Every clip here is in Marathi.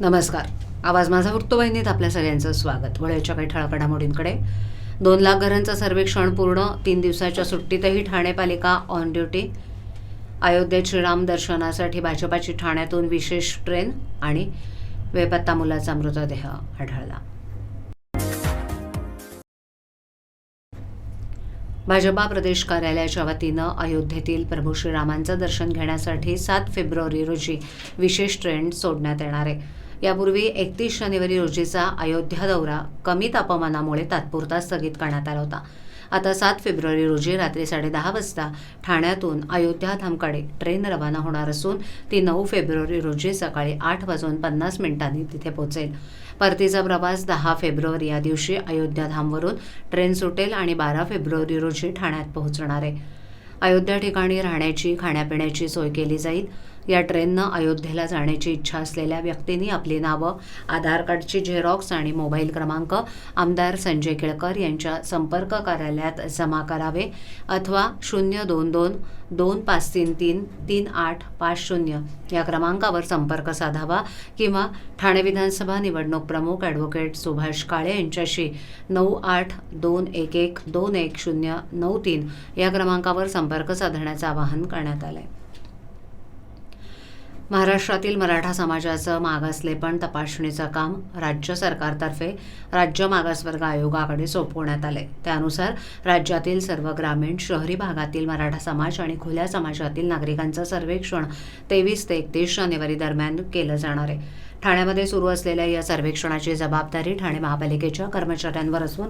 नमस्कार. आवाज माझा वृत्तवाहिनीत आपल्या सगळ्यांचं स्वागत. वळ्याच्या काही ठळक घडामोडींकडे दोन लाख घरांचं सर्वेक्षण पूर्ण तीन दिवसाच्या सुट्टीतही ठाणे पालिका ऑन ड्युटी अयोध्येत श्रीराम दर्शनासाठी भाजपाची ठाण्यातून विशेष ट्रेन आणि बेपत्ता मुलाचा मृतदेह आढळला. भाजपा प्रदेश कार्यालयाच्या वतीनं अयोध्येतील प्रभू श्रीरामांचं दर्शन घेण्यासाठी सात फेब्रुवारी रोजी विशेष ट्रेन सोडण्यात येणार आहे. यापूर्वी एकतीस जानेवारी रोजीचा अयोध्या दौरा कमी तापमानामुळे तात्पुरता स्थगित करण्यात आला होता. आता सात फेब्रुवारी रोजी रात्री साडेदहा वाजता ठाण्यातून अयोध्या धामकडे ट्रेन रवाना होणार असून ती नऊ फेब्रुवारी रोजी सकाळी आठ वाजून पन्नास मिनिटांनी तिथे पोहोचेल. परतीचा प्रवास दहा फेब्रुवारी या दिवशी अयोध्या धामवरून ट्रेन सुटेल आणि बारा फेब्रुवारी रोजी ठाण्यात पोहोचणार आहे. अयोध्या ठिकाणी राहण्याची खाण्यापिण्याची सोय केली जाईल. या ट्रेननं अयोध्येला जाण्याची इच्छा असलेल्या व्यक्तींनी आपली नावं आधार कार्डची झेरॉक्स आणि मोबाईल क्रमांक आमदार संजय केळकर यांच्या संपर्क कार्यालयात जमा करावे अथवा शून्य दोन दोन दोन पाच तीन तीन तीन आठ पाच शून्य या क्रमांकावर संपर्क साधावा किंवा ठाणे विधानसभा निवडणूक प्रमुख ॲडव्होकेट सुभाष काळे यांच्याशी नऊ आठ दोन एक एक दोन एक शून्य नऊ तीन या क्रमांकावर संपर्क साधण्याचं आवाहन करण्यात आलं आहे महाराष्ट्रातील मराठा समाजाचं मागासलेपण तपासणीचं काम राज्य सरकारतर्फे राज्य मागासवर्ग आयोगाकडे सोपवण्यात आले त्यानुसार राज्यातील सर्व ग्रामीण शहरी भागातील मराठा समाज आणि खुल्या समाजातील नागरिकांचं सर्वेक्षण तेवीस ते एकतीस जानेवारी दरम्यान केलं जाणार आहे. ठाण्यामध्ये सुरू असलेल्या या सर्वेक्षणाची जबाबदारी ठाणे महापालिकेच्या कर्मचाऱ्यांवर असून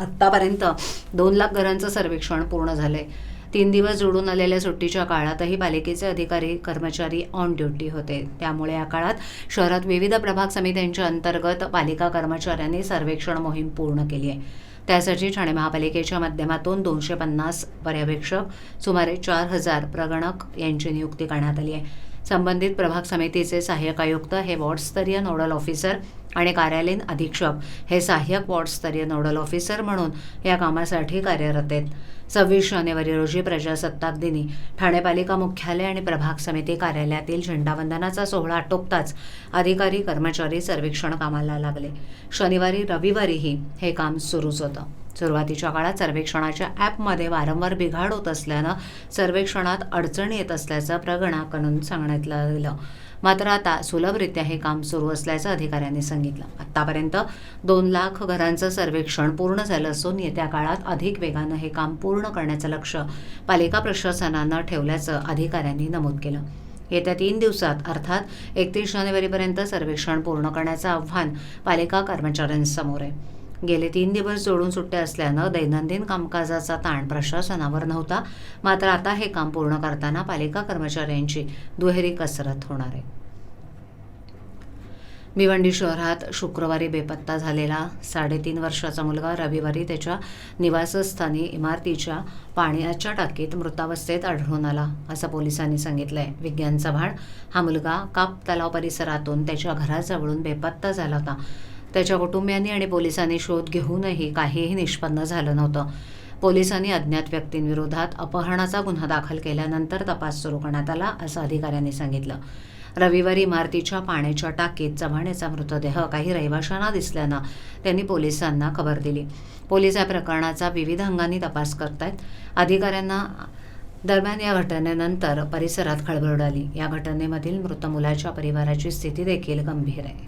आत्तापर्यंत दोन लाख घरांचं सर्वेक्षण पूर्ण झालं आहे तीन दिवस जोडून आलेल्या सुट्टीच्या काळातही पालिकेचे अधिकारी कर्मचारी ऑन ड्युटी होते. त्यामुळे या काळात शहरात विविध प्रभाग समित्यांच्या अंतर्गत पालिका कर्मचाऱ्यांनी सर्वेक्षण मोहीम पूर्ण केली आहे. त्यासाठी ठाणे महापालिकेच्या माध्यमातून दोनशे पन्नास पर्यवेक्षक सुमारे चार हजार प्रगणक यांची नियुक्ती करण्यात आली आहे. संबंधित प्रभाग समितीचे सहाय्यक आयुक्त हे वॉर्डस्तरीय नोडल ऑफिसर आणि कार्यालयीन अधीक्षक हे सहाय्यक वॉर्डस्तरीय नोडल ऑफिसर म्हणून या कामासाठी कार्यरत आहेत. सव्वीस जानेवारी रोजी प्रजासत्ताक दिनी ठाणे पालिका मुख्यालय आणि प्रभाग समिती कार्यालयातील झेंडावंदनाचा सोहळा आटोपताच अधिकारी कर्मचारी सर्वेक्षण कामाला लागले. शनिवारी रविवारीही हे काम सुरूच होतं. सुरुवातीच्या काळात सर्वेक्षणाच्या ॲपमध्ये वारंवार बिघाड होत असल्यानं सर्वेक्षणात अडचणी येत असल्याचं प्रगणाकडून सांगण्यात आलं. मात्र आता सुलभरित्या हे काम सुरू असल्याचं अधिकाऱ्यांनी सांगितलं. आतापर्यंत दोन लाख घरांचं सर्वेक्षण पूर्ण झालं असून येत्या काळात अधिक वेगानं हे काम पूर्ण करण्याचं लक्ष पालिका प्रशासनानं ठेवल्याचं अधिकाऱ्यांनी नमूद केलं. येत्या तीन दिवसात अर्थात एकतीस जानेवारीपर्यंत सर्वेक्षण पूर्ण करण्याचं आव्हान पालिका कर्मचाऱ्यांसमोर आहे. गेले तीन दिवस जोडून सुट्ट्या असल्यानं दैनंदिन कामकाजाचा ताण प्रशासनावर नव्हता. मात्र आता हे काम पूर्ण करताना पालिका कर्मचाऱ्यांची दुहेरी कसरत होणार आहे. भिवंडी शहरात शुक्रवारी बेपत्ता झालेला साडेतीन वर्षाचा मुलगा रविवारी त्याच्या निवासस्थानी इमारतीच्या पाण्याच्या टाकीत मृतावस्थेत आढळून आला असं पोलिसांनी सांगितलं आहे विज्ञान चव्हाण हा मुलगा काप तलाव परिसरातून त्याच्या घराजवळून बेपत्ता झाला होता. त्याच्या कुटुंबियांनी आणि पोलिसांनी शोध घेऊनही काहीही निष्पन्न झालं नव्हतं. पोलिसांनी अज्ञात व्यक्तींविरोधात अपहरणाचा गुन्हा दाखल केल्यानंतर तपास सुरू करण्यात आला असं अधिकाऱ्यांनी सांगितलं. रविवारी इमारतीच्या पाण्याच्या टाकीत चव्हाण याचा मृतदेह काही रहिवाशांना दिसल्यानं त्यांनी पोलिसांना खबर दिली. पोलीस या प्रकरणाचा विविध अंगांनी तपास करतायत. अधिकाऱ्यांना दरम्यान या घटनेनंतर परिसरात खळबळ उडाली. या घटनेमधील मृत मुलाच्या परिवाराची स्थिती देखील गंभीर आहे.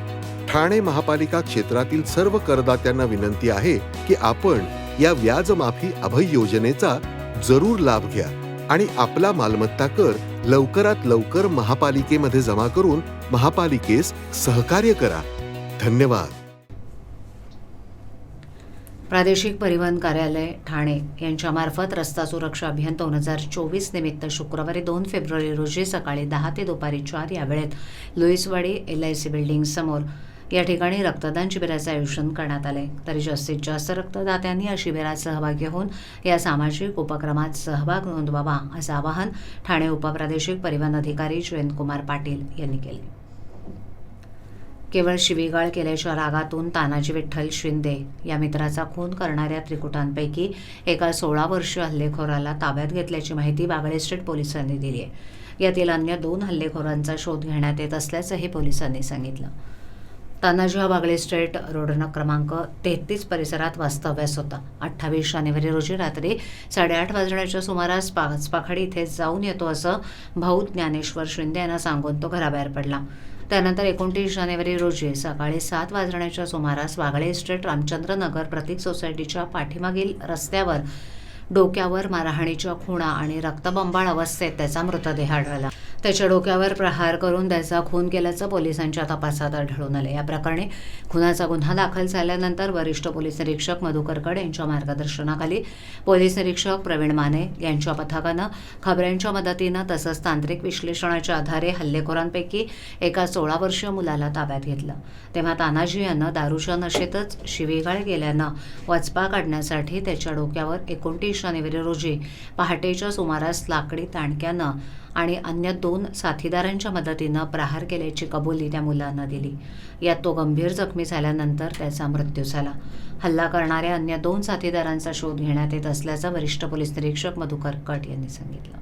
ठाणे महापालिका क्षेत्रातील सर्व करदात्यांना विनंती आहे की आपण या व्याज माफी अभय योजनेचा जरूर लाभ घ्या आणि आपला मालमत्ता कर लवकरात लवकर महापालिकेमध्ये जमा करून महापालिकेस सहकार्य करा. धन्यवाद. प्रादेशिक परिवहन कार्यालय ठाणे यांच्यामार्फत रस्ता सुरक्षा अभियान दोन हजार चोवीस निमित्त शुक्रवारी दोन फेब्रुवारी रोजी सकाळी दहा ते दुपारी चार या वेळेत Louiswadi L I C building समोर या ठिकाणी रक्तदान शिबिराचे आयोजन करण्यात आले. तरी जास्तीत जास्त रक्तदात्यांनी या शिबिरात सहभागी होऊन या सामाजिक उपक्रमात सहभाग नोंदवावा असं आवाहन ठाणे उपप्रादेशिक परिवहन अधिकारी जयंतकुमार पाटील यांनी केले. केवळ शिवीगाळ केल्याच्या रागातून तानाजी विठ्ठल शिंदे या मित्राचा खून करणाऱ्या त्रिकुटांपैकी एका सोळा वर्षीय हल्लेखोराला ताब्यात घेतल्याची माहिती बागळे स्टेट पोलिसांनी दिली आहे. यातील अन्य दोन हल्लेखोरांचा शोध घेण्यात येत असल्याचंही पोलिसांनी सांगितलं. तानाजीहा बागळे स्टेट रोडनं क्रमांक तेहतीस परिसरात वास्तव्यास होता. अठ्ठावीस जानेवारी रोजी रात्री साडेआठ वाजण्याच्या सुमारास पाचपाखडी इथे जाऊन येतो असं भाऊ ज्ञानेश्वर शिंदे यांना सांगून तो घराबाहेर पडला. त्यानंतर एकोणतीस जानेवारी रोजी सकाळी सात वाजण्याच्या सुमारास वागळे स्ट्रेट रामचंद्र नगर प्रतीक सोसायटीच्या पाठीमागील रस्त्यावर डोक्यावर मारहाणीच्या खुणा आणि रक्तबंबाळ अवस्थेत त्याचा मृतदेह आढळला. त्याच्या डोक्यावर प्रहार करून त्याचा खून केल्याचं पोलिसांच्या तपासात आढळून आले या प्रकरणी खुनाचा गुन्हा दाखल झाल्यानंतर वरिष्ठ पोलीस निरीक्षक मधुकर कड यांच्या मार्गदर्शनाखाली पोलीस निरीक्षक प्रवीण माने यांच्या पथकानं खबऱ्यांच्या मदतीनं तसंच तांत्रिक विश्लेषणाच्या आधारे हल्लेखोरांपैकी एका सोळा वर्षीय मुलाला ताब्यात घेतलं. तेव्हा तानाजी यानं दारूच्या नशेतच शिवीगाळ गेल्यानं वचपा काढण्यासाठी त्याच्या डोक्यावर एकोणतीस जानेवारी रोजी पहाटेच्या सुमारास लाकडी ताणक्यानं आणि अन्य दोन साथीदारांच्या मदतीनं प्रहार केल्याची कबुली त्या मुलानं दिली. यात तो गंभीर जखमी झाल्यानंतर त्याचा मृत्यू झाला. हल्ला करणाऱ्या अन्य दोन साथीदारांचा शोध घेण्यात येत असल्याचं वरिष्ठ पोलीस निरीक्षक मधुकर कट यांनी सांगितलं.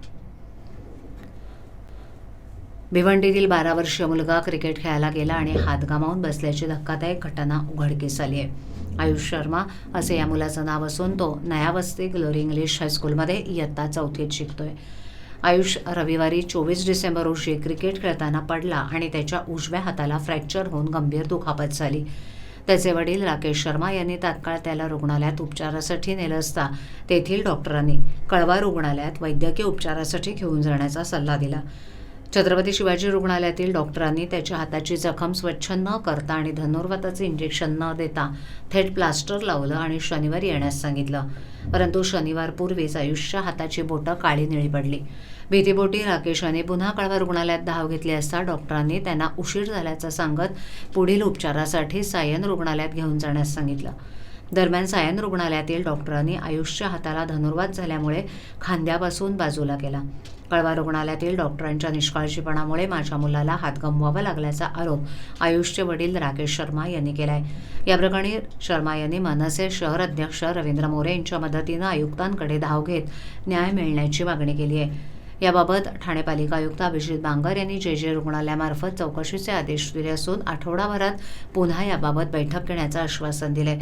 भिवंडीतील बारा वर्षीय मुलगा क्रिकेट खेळायला गेला आणि हात गमावून बसल्याची धक्कादायक घटना उघडकीस आली आहे. आयुष शर्मा असे या मुलाचं नाव असून तो नयावस्ती ग्लोरी इंग्लिश हायस्कूलमध्ये इयत्ता चौथीत शिकतोय. आयुष रविवारी चोवीस डिसेंबर रोजी क्रिकेट खेळताना पडला आणि त्याच्या उजव्या हाताला फ्रॅक्चर होऊन गंभीर दुखापत झाली. त्याचे वडील राकेश शर्मा यांनी तात्काळ त्याला रुग्णालयात उपचारासाठी नेलं असता तेथील डॉक्टरांनी कळवा रुग्णालयात वैद्यकीय उपचारासाठी घेऊन जाण्याचा सल्ला दिला. छत्रपती शिवाजी रुग्णालयातील डॉक्टरांनी त्याच्या हाताची जखम स्वच्छ न करता आणि धनुर्वाताचे इंजेक्शन न देता थेट प्लास्टर लावलं आणि शनिवारी येण्यास सांगितलं. परंतु शनिवारपूर्वीच आयुष्य हाताची बोटं काळी निळी पडली. भीतीबोटी राकेशाने पुन्हा कळवा रुग्णालयात धाव घेतली असता डॉक्टरांनी त्यांना उशीर झाल्याचं सांगत पुढील उपचारासाठी सायन रुग्णालयात घेऊन जाण्यास सांगितलं. दरम्यान सायन रुग्णालयातील डॉक्टरांनी आयुष्य हाताला धनुर्वाद झाल्यामुळे खांद्यापासून बाजूला केला. कळवा रुग्णालयातील डॉक्टरांच्या निष्काळजीपणामुळे माझ्या मुलाला हात गमवावा लागल्याचा आरोप आयुषचे वडील राकेश शर्मा यांनी केलाय. या प्रकरणी शर्मा यांनी मनसे शहर अध्यक्ष रवींद्र मोरे यांच्या मदतीनं आयुक्तांकडे धाव घेत न्याय मिळण्याची मागणी केली आहे. याबाबत ठाणे पालिका आयुक्त अभिजित बांगर यांनी जे जे रुग्णालयामार्फत चौकशीचे आदेश दिले असून आठवडाभरात पुन्हा याबाबत बैठक घेण्याचं आश्वासन दिले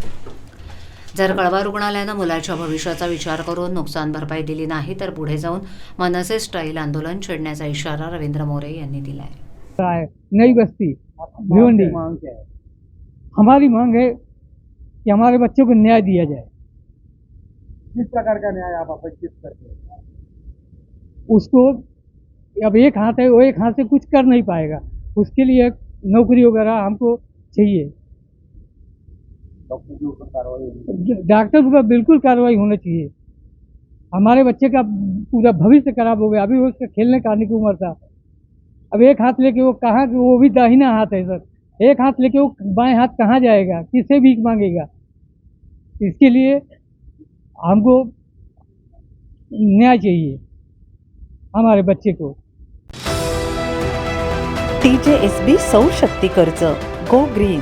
जर कळवा रुग्णालयानं मुलाच्या भविष्याचा विचार करून नुकसान भरपाई दिली नाही तर पुढे जाऊन मनसे स्टाईल आंदोलन छेडण्याचा इशारा रवींद्र मोरे यांनी दिला आहे नई बस्ती. भिवंडी. हमारी मांग है कि हमारे बच्चों को न्याय दिया जाए। किस प्रकार का न्याय आप अपेक्षित करते हैं? उसको अब एक हाथ है वो एक हाथ से कुछ कर नहीं पाएगा। उसके लिए नौकरी वगैरह हमको चाहिए। डॉक्टर के ऊपर बिल्कुल कार्रवाई होना चाहिए। हमारे बच्चे का पूरा भविष्य खराब हो गया। अभी उसका खेलने खाने की उम्र था। अब एक हाथ लेके वो कहाँ वो भी दाहिना हाथ है सर। एक हाथ लेके वो बाएँ हाथ कहाँ जाएगा? किससे भीख मांगेगा? इसके लिए हमको न्याय चाहिए हमारे बच्चे को। टीजेएसबी सौर शक्ती कर्ज गो ग्रीन।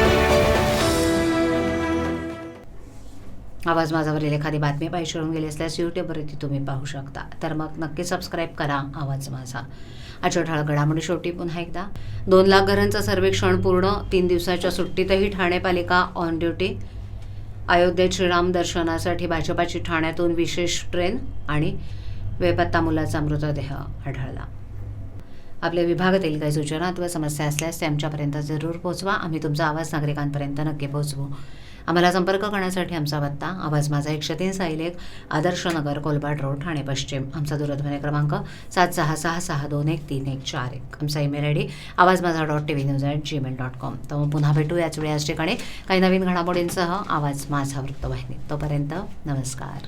आवाज माझावरील एखादी बातमी पाहिजे होऊन गेली असल्यास यूट्यूबवरती तुम्ही पाहू शकता. तर मग नक्की सबस्क्राईब करा आवाज माझा. आजच्या ठळक घडामोडी शेवटी पुन्हा एकदा. दोन लाख घरांचं सर्वेक्षण पूर्ण तीन दिवसाच्या सुट्टीतही ठाणे पालिका ऑन ड्युटी अयोध्येत श्रीराम दर्शनासाठी भाजपाची ठाण्यातून विशेष ट्रेन आणि बेपत्ता मुलाचा मृतदेह आढळला. आपल्या विभागातील काही सूचना अथवा समस्या असल्यास ते आमच्यापर्यंत जरूर पोहोचवा. आम्ही तुमचा आवाज नागरिकांपर्यंत नक्की पोहोचवू. आम्हाला संपर्क करण्यासाठी आमचा पत्ता आवाज माझा एकशे तीन साईलेख आदर्श नगर कोलबाट रोड ठाणे पश्चिम. आमचा दूरध्वनी क्रमांक सात सहा सहा सहा दोन एक तीन एक चार एक. आमचा email I D Awaaz Majha dot T V news at Gmail dot com तर मग पुन्हा भेटू याच वेळी याच ठिकाणी. काही नवीन घडामोडींसह आवाज माझा वृत्तवाहिनी. तोपर्यंत नमस्कार.